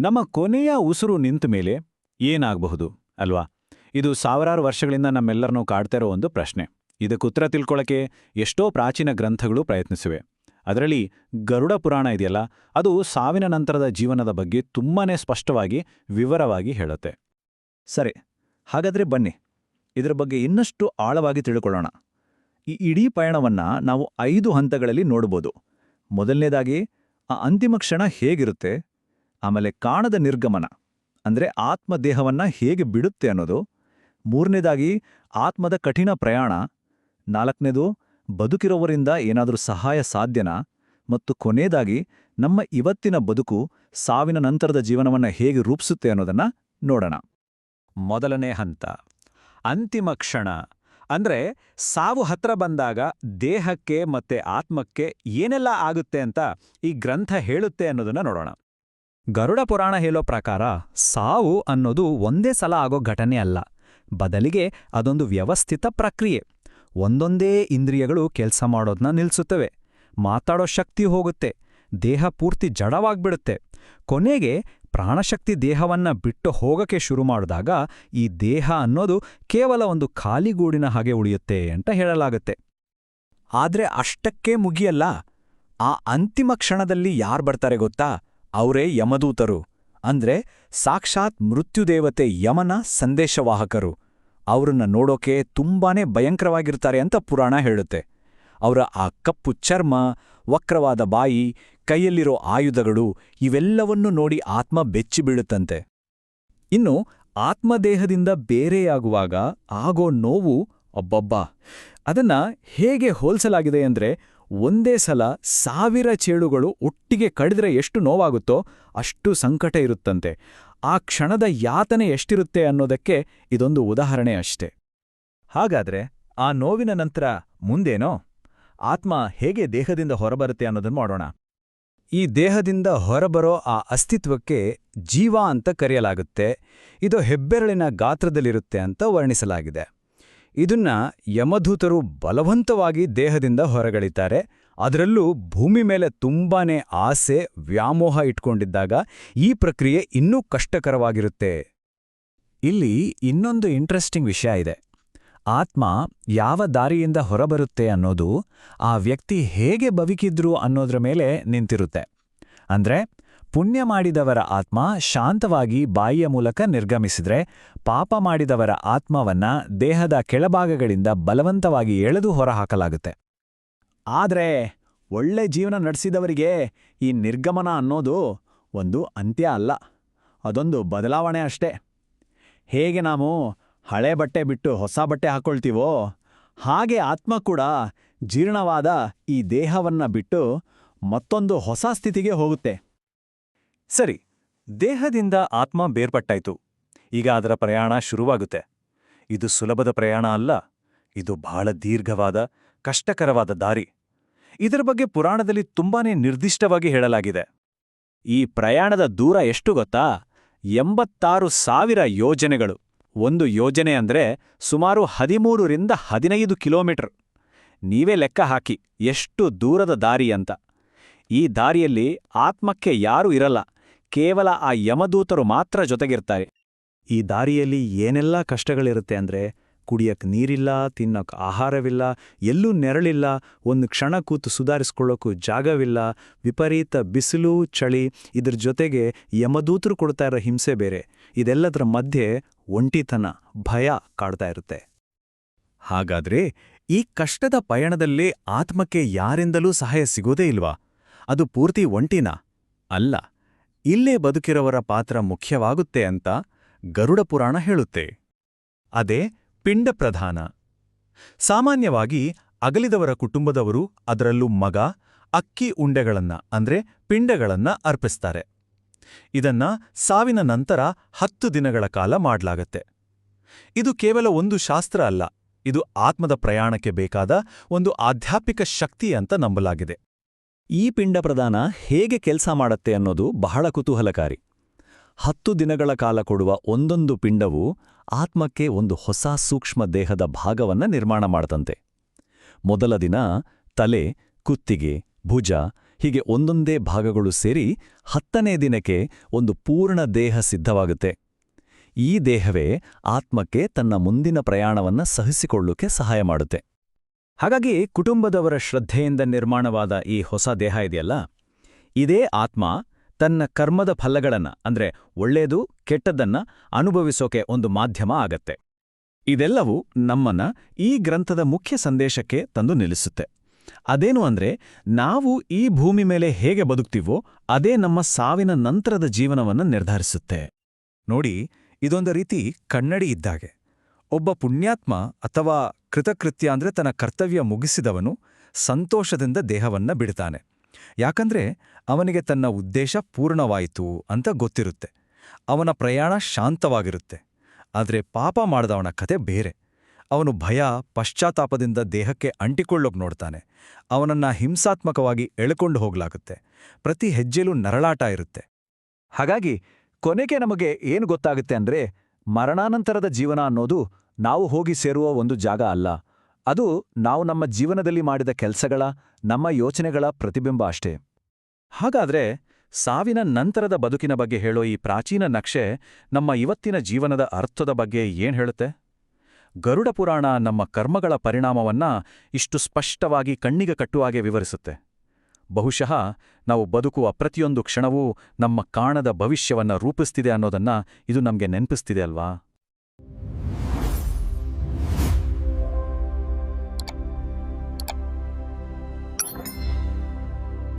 ನಮ್ಮ ಕೊನೆಯ ಉಸಿರು ನಿಂತ ಮೇಲೆ ಏನಾಗಬಹುದು ಅಲ್ವಾ? ಇದು ಸಾವಿರಾರು ವರ್ಷಗಳಿಂದ ನಮ್ಮೆಲ್ಲರನ್ನೂ ಕಾಡ್ತಾ ಒಂದು ಪ್ರಶ್ನೆ. ಇದಕ್ಕೆ ಉತ್ತರ ತಿಳ್ಕೊಳ್ಳೋಕೆ ಎಷ್ಟೋ ಪ್ರಾಚೀನ ಗ್ರಂಥಗಳು ಪ್ರಯತ್ನಿಸಿವೆ. ಅದರಲ್ಲಿ ಗರುಡ ಪುರಾಣ ಇದೆಯಲ್ಲ, ಅದು ಸಾವಿನ ನಂತರದ ಜೀವನದ ಬಗ್ಗೆ ತುಂಬಾನೇ ಸ್ಪಷ್ಟವಾಗಿ, ವಿವರವಾಗಿ ಹೇಳುತ್ತೆ. ಸರಿ, ಹಾಗಾದ್ರೆ ಬನ್ನಿ. ಇದರ ಬಗ್ಗೆ ಇನ್ನಷ್ಟು ಆಳವಾಗಿ ತಿಳ್ಕೊಳ್ಳೋಣ. ಈ ಇಡೀ ಪಯಣವನ್ನು ನಾವು ಐದು ಹಂತಗಳಲ್ಲಿ ನೋಡ್ಬೋದು. ಮೊದಲನೇದಾಗಿ, ಆ ಅಂತಿಮ ಕ್ಷಣ ಹೇಗಿರುತ್ತೆ? ಆಮೇಲೆ ಕಾಣದ ನಿರ್ಗಮನ, ಅಂದ್ರೆ ಆತ್ಮದೇಹವನ್ನ ಹೇಗೆ ಬಿಡುತ್ತೆ ಅನ್ನೋದು. ಮೂರನೇದಾಗಿ ಆತ್ಮದ ಕಠಿಣ ಪ್ರಯಾಣ, ನಾಲ್ಕನೇದು ಬದುಕಿರೋವರಿಂದ ಏನಾದರೂ ಸಹಾಯ ಸಾಧ್ಯನಾ, ಮತ್ತು ಕೊನೆಯದಾಗಿ ನಮ್ಮ ಇವತ್ತಿನ ಬದುಕು ಸಾವಿನ ನಂತರದ ಜೀವನವನ್ನ ಹೇಗೆ ರೂಪಿಸುತ್ತೆ ಅನ್ನೋದನ್ನ ನೋಡೋಣ. ಮೊದಲನೇ ಹಂತ, ಅಂತಿಮ ಕ್ಷಣ, ಅಂದ್ರೆ ಸಾವು ಹತ್ರ ಬಂದಾಗ ದೇಹಕ್ಕೆ ಮತ್ತೆ ಆತ್ಮಕ್ಕೆ ಏನೆಲ್ಲ ಆಗುತ್ತೆ ಅಂತ ಈ ಗ್ರಂಥ ಹೇಳುತ್ತೆ ಅನ್ನೋದನ್ನ ನೋಡೋಣ. ಗರುಡ ಪುರಾಣ ಹೇಳೋ ಪ್ರಕಾರ ಸಾವು ಅನ್ನೋದು ಒಂದೇ ಸಲ ಆಗೋ ಘಟನೆ ಅಲ್ಲ. ಬದಲಿಗೆ ಅದೊಂದು ವ್ಯವಸ್ಥಿತ ಪ್ರಕ್ರಿಯೆ. ಒಂದೊಂದೇ ಇಂದ್ರಿಯಗಳು ಕೆಲಸ ಮಾಡೋದನ್ನ ನಿಲ್ಲಿಸುತ್ತವೆ ಮಾತಾಡೋ ಶಕ್ತಿ ಹೋಗುತ್ತೆ. ದೇಹ ಪೂರ್ತಿ ಜಡವಾಗ್ಬಿಡುತ್ತೆ. ಕೊನೆಗೆ ಪ್ರಾಣಶಕ್ತಿ ದೇಹವನ್ನ ಬಿಟ್ಟು ಹೋಗಕ್ಕೆ ಶುರು ಮಾಡಿದಾಗ ಈ ದೇಹ ಅನ್ನೋದು ಕೇವಲ ಒಂದು ಖಾಲಿಗೂಡಿನ ಹಾಗೆ ಉಳಿಯುತ್ತೆ ಅಂತ ಹೇಳಲಾಗುತ್ತೆ. ಆದ್ರೆ ಅಷ್ಟಕ್ಕೇ ಮುಗಿಯಲ್ಲ. ಆ ಅಂತಿಮ ಕ್ಷಣದಲ್ಲಿ ಯಾರು ಬರ್ತಾರೆ ಗೊತ್ತಾ? ಅವರೇ ಯಮದೂತರು. ಅಂದ್ರೆ ಸಾಕ್ಷಾತ್ ಮೃತ್ಯುದೇವತೆ ಯಮನ ಸಂದೇಶವಾಹಕರು. ಅವ್ರನ್ನ ನೋಡೋಕೆ ತುಂಬಾನೇ ಭಯಂಕರವಾಗಿರ್ತಾರೆ ಅಂತ ಪುರಾಣ ಹೇಳುತ್ತೆ. ಅವರ ಆ ಕಪ್ಪು ಚರ್ಮ, ವಕ್ರವಾದ ಬಾಯಿ, ಕೈಯಲ್ಲಿರೋ ಆಯುಧಗಳು ಇವೆಲ್ಲವನ್ನೂ ನೋಡಿ ಆತ್ಮ ಬೆಚ್ಚಿಬೀಳುತ್ತಂತೆ ಇನ್ನು ಆತ್ಮದೇಹದಿಂದ ಬೇರೆಯಾಗುವಾಗ ಆಗೋ ನೋವು ಅಬ್ಬಬ್ಬಾ. ಅದನ್ನ ಹೇಗೆ ಹೋಲ್ಸಲಾಗಿದೆ ಅಂದ್ರೆ ಒಂದೇ ಸಲ ಸಾವಿರ ಚೇಳುಗಳು ಒಟ್ಟಿಗೆ ಕಡಿದ್ರೆ ಎಷ್ಟು ನೋವಾಗುತ್ತೋ ಅಷ್ಟು ಸಂಕಟ ಇರುತ್ತಂತೆ. ಆ ಕ್ಷಣದ ಯಾತನೆ ಎಷ್ಟಿರುತ್ತೆ ಅನ್ನೋದಕ್ಕೆ ಇದೊಂದು ಉದಾಹರಣೆ ಅಷ್ಟೆ. ಹಾಗಾದ್ರೆ ಆ ನೋವಿನ ನಂತರ ಮುಂದೇನೋ? ಆತ್ಮ ಹೇಗೆ ದೇಹದಿಂದ ಹೊರಬರುತ್ತೆ ಅನ್ನೋದನ್ನು ಮಾಡೋಣ. ಈ ದೇಹದಿಂದ ಹೊರಬರೋ ಆ ಅಸ್ತಿತ್ವಕ್ಕೆ ಜೀವ ಅಂತ ಕರೆಯಲಾಗುತ್ತೆ. ಇದು ಹೆಬ್ಬೆರಳಿನ ಗಾತ್ರದಲ್ಲಿರುತ್ತೆ ಅಂತ ವರ್ಣಿಸಲಾಗಿದೆ. ಇದನ್ನ ಯಮಧೂತರು ಬಲವಂತವಾಗಿ ದೇಹದಿಂದ ಹೊರಗಳಿತಾರೆ ಅದರಲ್ಲೂ ಭೂಮಿ ಮೇಲೆ ತುಂಬಾನೇ ಆಸೆ, ವ್ಯಾಮೋಹ ಇಟ್ಕೊಂಡಿದ್ದಾಗ ಈ ಪ್ರಕ್ರಿಯೆ ಇನ್ನೂ ಕಷ್ಟಕರವಾಗಿರುತ್ತೆ. ಇಲ್ಲಿ ಇನ್ನೊಂದು ಇಂಟ್ರೆಸ್ಟಿಂಗ್ ವಿಷಯ ಇದೆ. ಆತ್ಮ ಯಾವ ದಾರಿಯಿಂದ ಹೊರಬರುತ್ತೆ ಅನ್ನೋದು ಆ ವ್ಯಕ್ತಿ ಹೇಗೆ ಬವಿಕಿದ್ರು ಅನ್ನೋದ್ರ ಮೇಲೆ ನಿಂತಿರುತ್ತೆ. ಅಂದ್ರೆ ಪುಣ್ಯ ಮಾಡಿದವರ ಆತ್ಮ ಶಾಂತವಾಗಿ ಬಾಯಿಯ ಮೂಲಕ ನಿರ್ಗಮಿಸಿದ್ರೆ ಪಾಪ ಮಾಡಿದವರ ಆತ್ಮವನ್ನ ದೇಹದ ಕೆಳಭಾಗಗಳಿಂದ ಬಲವಂತವಾಗಿ ಎಳೆದು ಹೊರಹಾಕಲಾಗುತ್ತೆ. ಆದರೆ ಒಳ್ಳೆ ಜೀವನ ನಡೆಸಿದವರಿಗೆ ಈ ನಿರ್ಗಮನ ಅನ್ನೋದು ಒಂದು ಅಂತ್ಯ ಅಲ್ಲ, ಅದೊಂದು ಬದಲಾವಣೆ ಅಷ್ಟೇ. ಹೇಗೆ ನಾವು ಹಳೆ ಬಟ್ಟೆ ಬಿಟ್ಟು ಹೊಸ ಬಟ್ಟೆ ಹಾಕೊಳ್ತೀವೋ, ಹಾಗೆ ಆತ್ಮ ಕೂಡ ಜೀರ್ಣವಾದ ಈ ದೇಹವನ್ನ ಬಿಟ್ಟು ಮತ್ತೊಂದು ಹೊಸ ಸ್ಥಿತಿಗೆ ಹೋಗುತ್ತೆ. ಸರಿ, ದೇಹದಿಂದ ಆತ್ಮ ಬೇರ್ಪಟ್ಟಾಯ್ತು. ಈಗ ಅದರ ಪ್ರಯಾಣ ಶುರುವಾಗುತ್ತೆ. ಇದು ಸುಲಭದ ಪ್ರಯಾಣ ಅಲ್ಲ, ಇದು ಬಹಳ ದೀರ್ಘವಾದ, ಕಷ್ಟಕರವಾದ ದಾರಿ. ಇದರ ಬಗ್ಗೆ ಪುರಾಣದಲ್ಲಿ ತುಂಬಾನೇ ನಿರ್ದಿಷ್ಟವಾಗಿ ಹೇಳಲಾಗಿದೆ. ಈ ಪ್ರಯಾಣದ ದೂರ ಎಷ್ಟು ಗೊತ್ತಾ? ಎಂಬತ್ತಾರು ಸಾವಿರ ಯೋಜನೆಗಳು. ಒಂದು ಯೋಜನೆ ಅಂದ್ರೆ ಸುಮಾರು ಹದಿಮೂರರಿಂದ ಹದಿನೈದು ಕಿಲೋಮೀಟರ್. ನೀವೇ ಲೆಕ್ಕ ಹಾಕಿ, ಎಷ್ಟು ದೂರದ ದಾರಿ ಅಂತ. ಈ ದಾರಿಯಲ್ಲಿ ಆತ್ಮಕ್ಕೆ ಯಾರೂ ಇರಲ್ಲ. ಕೇವಲ ಆ ಯಮದೂತರು ಮಾತ್ರ ಜೊತೆಗಿರ್ತಾರೆ. ಈ ದಾರಿಯಲ್ಲಿ ಏನೆಲ್ಲ ಕಷ್ಟಗಳಿರುತ್ತೆ ಅಂದ್ರೆ ಕುಡಿಯಕ್ಕೆ ನೀರಿಲ್ಲ, ತಿನ್ನಕ್ ಆಹಾರವಿಲ್ಲ, ಎಲ್ಲೂ ನೆರಳಿಲ್ಲ, ಒಂದು ಕ್ಷಣ ಕೂತು ಸುಧಾರಿಸ್ಕೊಳ್ಳೋಕ್ಕೂ ಜಾಗವಿಲ್ಲ, ವಿಪರೀತ ಬಿಸಿಲು, ಚಳಿ, ಇದ್ರ ಜೊತೆಗೆ ಯಮದೂತರು ಕೊಡ್ತಾ ಇರೋ ಹಿಂಸೆ ಬೇರೆ. ಇದೆಲ್ಲದರ ಮಧ್ಯೆ ಒಂಟಿತನ, ಭಯ ಕಾಡ್ತಾ ಇರುತ್ತೆ. ಹಾಗಾದ್ರೆ, ಈ ಕಷ್ಟದ ಪಯಣದಲ್ಲಿ ಆತ್ಮಕ್ಕೆ ಯಾರಿಂದಲೂ ಸಹಾಯ ಸಿಗೋದೇ ಇಲ್ವಾ? ಅದು ಪೂರ್ತಿ ಒಂಟಿನ? ಅಲ್ಲ. ಇಲ್ಲೇ ಬದುಕಿರವರ ಪಾತ್ರ ಮುಖ್ಯವಾಗುತ್ತೆ ಅಂತ ಗರುಡ ಪುರಾಣ ಹೇಳುತ್ತೆ. ಅದೇ ಪಿಂಡ ಪ್ರಧಾನ. ಸಾಮಾನ್ಯವಾಗಿ ಅಗಲಿದವರ ಕುಟುಂಬದವರು ಅದರಲ್ಲೂ ಮಗ, ಅಕ್ಕಿ ಉಂಡೆಗಳನ್ನ, ಅಂದ್ರೆ ಪಿಂಡಗಳನ್ನ ಅರ್ಪಿಸ್ತಾರೆ. ಇದನ್ನ ಸಾವಿನ ನಂತರ ಹತ್ತು ದಿನಗಳ ಕಾಲ ಮಾಡ್ಲಾಗತ್ತೆ. ಇದು ಕೇವಲ ಒಂದು ಶಾಸ್ತ್ರ ಅಲ್ಲ, ಇದು ಆತ್ಮದ ಪ್ರಯಾಣಕ್ಕೆ ಬೇಕಾದ ಒಂದು ಆಧ್ಯಾತ್ಮಿಕ ಶಕ್ತಿ ಅಂತ ನಂಬಲಾಗಿದೆ. ಈ ಪಿಂಡ ಪ್ರದಾನ ಹೇಗೆ ಕೆಲಸ ಮಾಡತ್ತೆ ಅನ್ನೋದು ಬಹಳ ಕುತೂಹಲಕಾರಿ. ಹತ್ತು ದಿನಗಳ ಕಾಲ ಕೊಡುವ ಒಂದೊಂದು ಪಿಂಡವು ಆತ್ಮಕ್ಕೆ ಒಂದು ಹೊಸ ಸೂಕ್ಷ್ಮ ದೇಹದ ಭಾಗವನ್ನ ನಿರ್ಮಾಣ ಮಾಡತಂತೆ. ಮೊದಲ ದಿನ ತಲೆ, ಕುತ್ತಿಗೆ, ಭುಜ ಹೀಗೆ ಒಂದೊಂದೇ ಭಾಗಗಳು ಸೇರಿ ಹತ್ತನೇ ದಿನಕ್ಕೆ ಒಂದು ಪೂರ್ಣ ದೇಹ ಸಿದ್ಧವಾಗುತ್ತೆ. ಈ ದೇಹವೇ ಆತ್ಮಕ್ಕೆ ತನ್ನ ಮುಂದಿನ ಪ್ರಯಾಣವನ್ನ ಸಹಿಸಿಕೊಳ್ಳುಕ್ಕೆ ಸಹಾಯ ಮಾಡುತ್ತೆ. ಹಾಗಾಗಿ ಕುಟುಂಬದವರ ಶ್ರದ್ಧೆಯಿಂದ ನಿರ್ಮಾಣವಾದ ಈ ಹೊಸ ದೇಹ ಇದೆಯಲ್ಲ? ಇದೇ ಆತ್ಮ ತನ್ನ ಕರ್ಮದ ಫಲಗಳನ್ನ, ಅಂದ್ರೆ ಒಳ್ಳೆಯದು ಕೆಟ್ಟದ್ದನ್ನ ಅನುಭವಿಸೋಕೆ ಒಂದು ಮಾಧ್ಯಮ ಆಗತ್ತೆ. ಇದೆಲ್ಲವೂ ನಮ್ಮನ್ನ ಈ ಗ್ರಂಥದ ಮುಖ್ಯ ಸಂದೇಶಕ್ಕೆ ತಂದು ನಿಲ್ಲಿಸುತ್ತೆ. ಅದೇನು ಅಂದ್ರೆ ನಾವು ಈ ಭೂಮಿ ಮೇಲೆ ಹೇಗೆ ಬದುಕ್ತೀವೋ ಅದೇ ನಮ್ಮ ಸಾವಿನ ನಂತರದ ಜೀವನವನ್ನ ನಿರ್ಧರಿಸುತ್ತೆ. ನೋಡಿ, ಇದೊಂದು ರೀತಿ ಕನ್ನಡಿ ಇದ್ದಾಗೆ. ಒಬ್ಬ ಪುಣ್ಯಾತ್ಮ ಅಥವಾ ಕೃತಕೃತ್ಯ ಅಂದ್ರೆ ತನ್ನ ಕರ್ತವ್ಯ ಮುಗಿಸಿದವನು ಸಂತೋಷದಿಂದ ದೇಹವನ್ನ ಬಿಡ್ತಾನೆ. ಯಾಕಂದ್ರೆ ಅವನಿಗೆ ತನ್ನ ಉದ್ದೇಶ ಪೂರ್ಣವಾಯಿತು ಅಂತ ಗೊತ್ತಿರುತ್ತೆ. ಅವನ ಪ್ರಯಾಣ ಶಾಂತವಾಗಿರುತ್ತೆ. ಆದರೆ ಪಾಪ ಮಾಡಿದವನ ಕತೆ ಬೇರೆ. ಅವನು ಭಯ, ಪಶ್ಚಾತ್ತಾಪದಿಂದ ದೇಹಕ್ಕೆ ಅಂಟಿಕೊಳ್ಳೋಕ್ ನೋಡ್ತಾನೆ. ಅವನನ್ನ ಹಿಂಸಾತ್ಮಕವಾಗಿ ಎಳ್ಕೊಂಡು ಹೋಗ್ಲಾಗುತ್ತೆ. ಪ್ರತಿ ಹೆಜ್ಜೆಲೂ ನರಳಾಟ ಇರುತ್ತೆ. ಹಾಗಾಗಿ ಕೊನೆಗೆ ನಮಗೆ ಏನು ಗೊತ್ತಾಗುತ್ತೆ ಅಂದ್ರೆ ಮರಣಾನಂತರದ ಜೀವನ ಅನ್ನೋದು ನಾವು ಹೋಗಿ ಸೇರುವ ಒಂದು ಜಾಗ ಅಲ್ಲ. ಅದು ನಾವು ನಮ್ಮ ಜೀವನದಲ್ಲಿ ಮಾಡಿದ ಕೆಲಸಗಳ, ನಮ್ಮ ಯೋಚನೆಗಳ ಪ್ರತಿಬಿಂಬ ಅಷ್ಟೇ. ಹಾಗಾದ್ರೆ ಸಾವಿನ ನಂತರದ ಬದುಕಿನ ಬಗ್ಗೆ ಹೇಳೋ ಈ ಪ್ರಾಚೀನ ನಕ್ಷೆ ನಮ್ಮ ಇವತ್ತಿನ ಜೀವನದ ಅರ್ಥದ ಬಗ್ಗೆ ಏನ್ ಹೇಳುತ್ತೆ? ಗರುಡ ಪುರಾಣ ನಮ್ಮ ಕರ್ಮಗಳ ಪರಿಣಾಮವನ್ನ ಇಷ್ಟು ಸ್ಪಷ್ಟವಾಗಿ ಕಣ್ಣಿಗೆ ಕಟ್ಟುವಾಗೆ ವಿವರಿಸುತ್ತೆ. ಬಹುಶಃ ನಾವು ಬದುಕುವ ಪ್ರತಿಯೊಂದು ಕ್ಷಣವೂ ನಮ್ಮ ಕಾಣದ ಭವಿಷ್ಯವನ್ನ ರೂಪಿಸ್ತಿದೆ ಅನ್ನೋದನ್ನ ಇದು ನಮಗೆ ನೆನಪಿಸ್ತಿದೆ ಅಲ್ವಾ?